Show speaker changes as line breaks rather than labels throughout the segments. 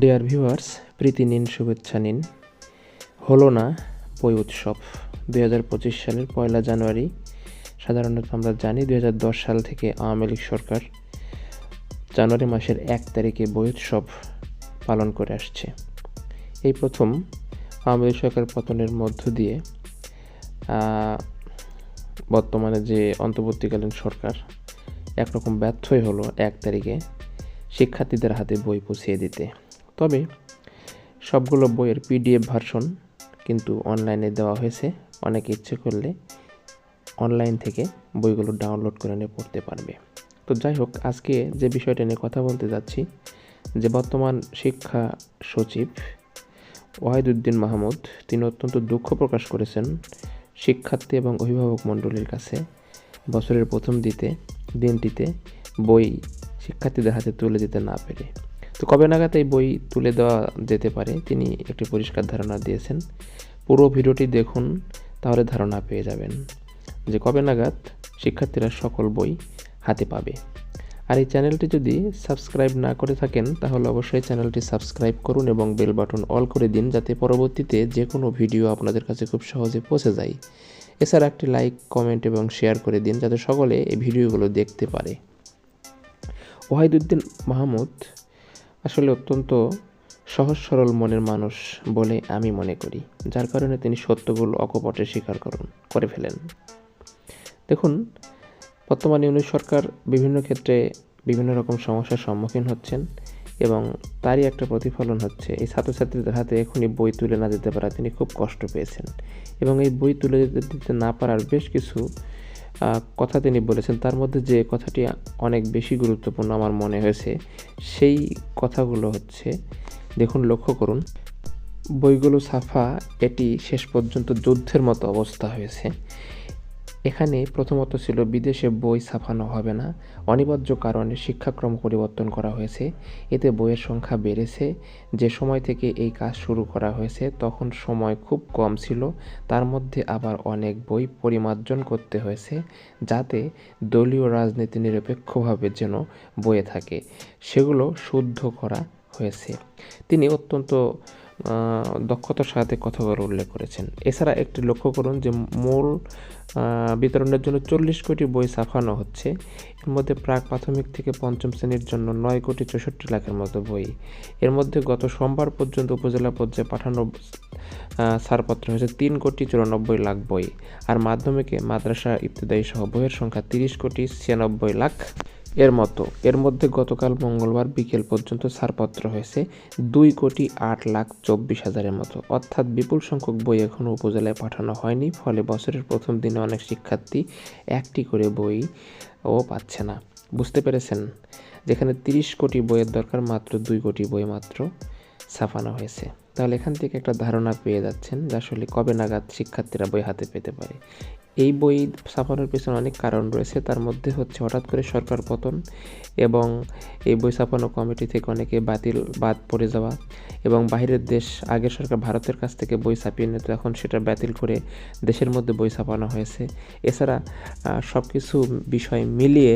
Dear viewers প্রীতি নিন, শুভেচ্ছা নিন। হলো না বই উৎসব। দুই হাজার পঁচিশ সালের পয়লা জানুয়ারি, সাধারণত আমরা জানি দুই হাজার দশ সাল থেকে আওয়ামী লীগ সরকার জানুয়ারি মাসের এক তারিখে বই উৎসব পালন করে আসছে। এই প্রথম আওয়ামী লীগ সরকার পতনের মধ্য দিয়ে বর্তমানে যে অন্তর্বর্তীকালীন সরকার একরকম ব্যর্থই হলো এক তারিখে শিক্ষার্থীদের হাতে বই পৌঁছিয়ে দিতে। তবে সবগুলো বইয়ের পিডিএফ ভার্সন কিন্তু অনলাইনে দেওয়া হয়েছে। অনেকে ইচ্ছে করলে অনলাইন থেকে বইগুলো ডাউনলোড করে নিয়ে পড়তে পারবে। তো যাই হোক, আজকে যে বিষয়টা নিয়ে কথা বলতে যাচ্ছি, যে বর্তমান শিক্ষা সচিব ওয়াহিদুদ্দিন মাহমুদ, তিনি অত্যন্ত দুঃখ প্রকাশ করেছেন শিক্ষার্থী এবং অভিভাবক মণ্ডলীর কাছে। বছরের প্রথম দিতে, দিনটিতে বই শিক্ষার্থীদের হাতে তুলে দিতে না পেরে। তো কবে নাগাদ এই বই তুলে দেওয়া যেতে পারে, তিনি একটি পরিষ্কার ধারণা দিয়েছেন। পুরো ভিডিওটি দেখুন, তাহলে ধারণা পেয়ে যাবেন যে কবে নাগাদ শিক্ষার্থীরা সকল বই হাতে পাবে। আর এই চ্যানেলটি যদি সাবস্ক্রাইব না করে থাকেন, তাহলে অবশ্যই চ্যানেলটি সাবস্ক্রাইব করুন এবং বেল বাটন অল করে দিন, যাতে পরবর্তীতে যে কোনো ভিডিও আপনাদের কাছে খুব সহজে পৌঁছে যায়। এছাড়া একটি লাইক, কমেন্ট এবং শেয়ার করে দিন, যাতে সকলে এই ভিডিওগুলো দেখতে পারে। ওয়াহিদুদ্দিন মাহমুদ আসলে অত্যন্ত সহজ সরল মনের মানুষ বলে আমি মনে করি, যার কারণে তিনি সত্যগুলো অকপটে স্বীকার করুন, করে ফেলেন। দেখুন, বর্তমানে উনি সরকার বিভিন্ন ক্ষেত্রে বিভিন্ন রকম সমস্যার সম্মুখীন হচ্ছেন এবং তারই একটা প্রতিফলন হচ্ছে। এই ছাত্রছাত্রীদের হাতে এখনই বই তুলে না দিতে পারা তিনি খুব কষ্ট পেয়েছেন এবং এই বই তুলে দিতে না পারার বেশ কিছু কথা তিনি বলেছেন, তার মধ্যে যে কথাটি অনেক বেশি গুরুত্বপূর্ণ আমার মনে হয়েছে, সেই কথাগুলো হচ্ছে, দেখুন, লক্ষ্য করুন বইগুলো সাফা এটি শেষ পর্যন্ত যুদ্ধের মতো অবস্থা হয়েছে। এখানে প্রথমত ছিল বিদেশে বই ছাপানো হবে না। অনিবার্য কারণে শিক্ষাক্রম পরিবর্তন করা হয়েছে। এতে বইয়ের সংখ্যা বেড়েছে। যে সময় থেকে এই কাজ শুরু করা হয়েছে, তখন সময় খুব কম ছিল। তার মধ্যে আবার অনেক বই পরিমার্জন করতে হয়েছে, যাতে দলীয় রাজনীতি নিরপেক্ষভাবে যেন বইয়ে থাকে। সেগুলো শুদ্ধ করা হয়েছে। তিনি অত্যন্ত দক্ষতার সাথে কথাগুলো উল্লেখ করেছেন। এছাড়া একটি লক্ষ্য করুন যে মূল বিতরণের জন্য চল্লিশ কোটি বই ছাপানো হচ্ছে। এর মধ্যে প্রাক প্রাথমিক থেকে পঞ্চম শ্রেণির জন্য নয় কোটি চৌষট্টি লাখের মতো বই। এর মধ্যে গত সোমবার পর্যন্ত উপজেলা পর্যায়ে পাঠানো ছাড়পত্র হয়েছে তিন কোটি চুরানব্বই লাখ বই। আর মাধ্যমিকে মাদ্রাসা ইত্যাদি সহ বইয়ের সংখ্যা তিরিশ কোটি ছিয়ানব্বই লাখ এর মতো। এর মধ্যে গতকাল মঙ্গলবার বিকেল পর্যন্ত ছাড়পত্র হয়েছে দুই কোটি আট লাখ চব্বিশ হাজারের মতো। অর্থাৎ বিপুল সংখ্যক বই এখনও উপজেলায় পাঠানো হয়নি, ফলে বছরের প্রথম দিনে অনেক শিক্ষার্থী একটি করে বই ও পাচ্ছে না। বুঝতে পেরেছেন? যেখানে তিরিশ কোটি বইয়ের দরকার, মাত্র দুই কোটি বই মাত্র ছাপানো হয়েছে। তাহলে এখান থেকে একটা ধারণা পেয়ে যাচ্ছেন যে আসলে কবে নাগাদ শিক্ষার্থীরা বই হাতে পেতে পারে। এই বই ছাপানোর পেছনে অনেক কারণ রয়েছে। তার মধ্যে হচ্ছে হঠাৎ করে সরকার পতন এবং এই বই ছাপানো কমিটি থেকে অনেকে বাতিল, বাদ পড়ে যাওয়া এবং বাইরের দেশ, আগের সরকার ভারতের কাছ থেকে বই ছাপিয়ে নিত এখন সেটা বাতিল করে দেশের মধ্যে বই ছাপানো হয়েছে। এছাড়া সব কিছু বিষয় মিলিয়ে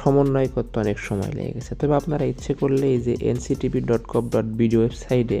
সমন্বয় করতে অনেক সময় লেগে গেছে। তবে আপনারা ইচ্ছে করলে এই যে NCTV dot com dot BD ওয়েবসাইটে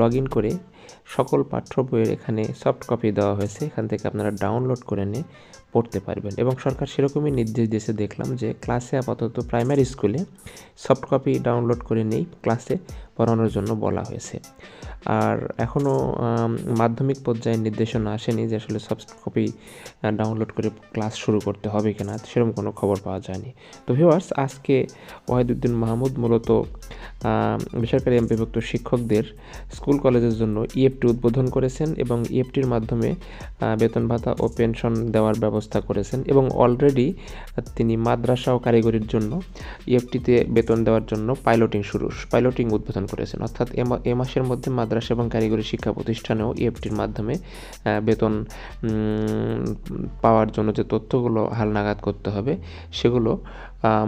লগ ইন করে সকল পাঠ্য বইয়ের এখানে সফট কপি দেওয়া হয়েছে। এখান থেকে আপনারা ডাউনলোড করে নিয়ে পড়তে পারবেন। এবং সরকার সেরকমই নির্দেশ দিয়েছে, দেখলাম যে ক্লাসে আপাতত প্রাইমারি স্কুলে সফট কপি ডাউনলোড করে নেই ক্লাসে পড়ানোর জন্য বলা হয়েছে। আর এখনও মাধ্যমিক পর্যায়ে নির্দেশনা আসেনি যে আসলে সফট কপি ডাউনলোড করে ক্লাস শুরু করতে হবে কিনা, সেরকম কোনো খবর পাওয়া যায়নি। তো ভিউয়ার্স আজকে ওয়াহিদুদ্দিন মাহমুদ মূলত বেসরকারি বিভক্ত শিক্ষকদের স্কুল কলেজের জন্য ইএফটি উদ্বোধন করেছেন এবং ইএফটির মাধ্যমে বেতন ভাতা ও পেনশন দেওয়ার ব্যবস্থা করেছেন এবং অলরেডি তিনি মাদ্রাসা ও কারিগরির জন্য ইএফটিতে বেতন দেওয়ার জন্য পাইলটিং শুরু পাইলটিং উদ্বোধন করেছেন। অর্থাৎ এ এ মাসের মধ্যে মাদ্রাসা এবং কারিগরি শিক্ষা প্রতিষ্ঠানেও ইএফটির মাধ্যমে বেতন পাওয়ার জন্য যে তথ্যগুলো হালনাগাদ করতে হবে, সেগুলো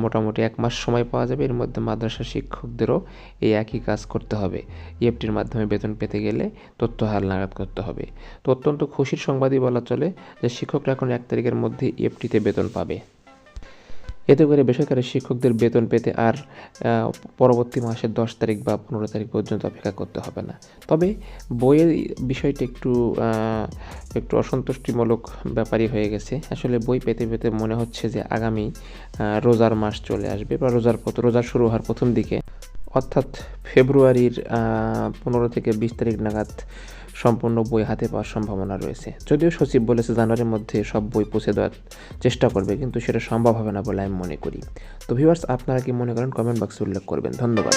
মোটামুটি এক মাস সময় পাওয়া যাবে। এর মধ্যে মাদ্রাসা শিক্ষকদেরও এই একই কাজ করতে হবে। ইএফটির মাধ্যমে বেতন পেতে গেলে তথ্য হালনাগাদ করতে হবে। তো অত্যন্ত খুশির সংবাদই বলা চলে যে শিক্ষকরা এখন এক তারিখের মধ্যে ইএফটিতে বেতন পাবে। এতে করে বেসরকারি শিক্ষকদের বেতন পেতে আর পরবর্তী মাসের দশ তারিখ বা পনেরো তারিখ পর্যন্ত অপেক্ষা করতে হবে না। তবে বইয়ের বিষয়টি একটু একটু অসন্তুষ্টিমূলক ব্যাপারই হয়ে গেছে। আসলে বই পেতে পেতে মনে হচ্ছে যে আগামী রোজার মাস চলে আসবে বা রোজার পথ, রোজা শুরু হওয়ার প্রথম দিকে অর্থাৎ ফেব্রুয়ারির পনেরো থেকে বিশ তারিখ নাগাদ সম্পূর্ণ বই হাতে পাওয়ার সম্ভাবনা রয়েছে। যদিও সচিব বলেছে জানুয়ারির মধ্যে সব বই পৌঁছে দেওয়ার চেষ্টা করবে, কিন্তু সেটা সম্ভব হবে না বলে আমি মনে করি। তো ভিউয়ার্স আপনারা কি মনে করেন? কমেন্ট বক্সে উল্লেখ করবেন। ধন্যবাদ।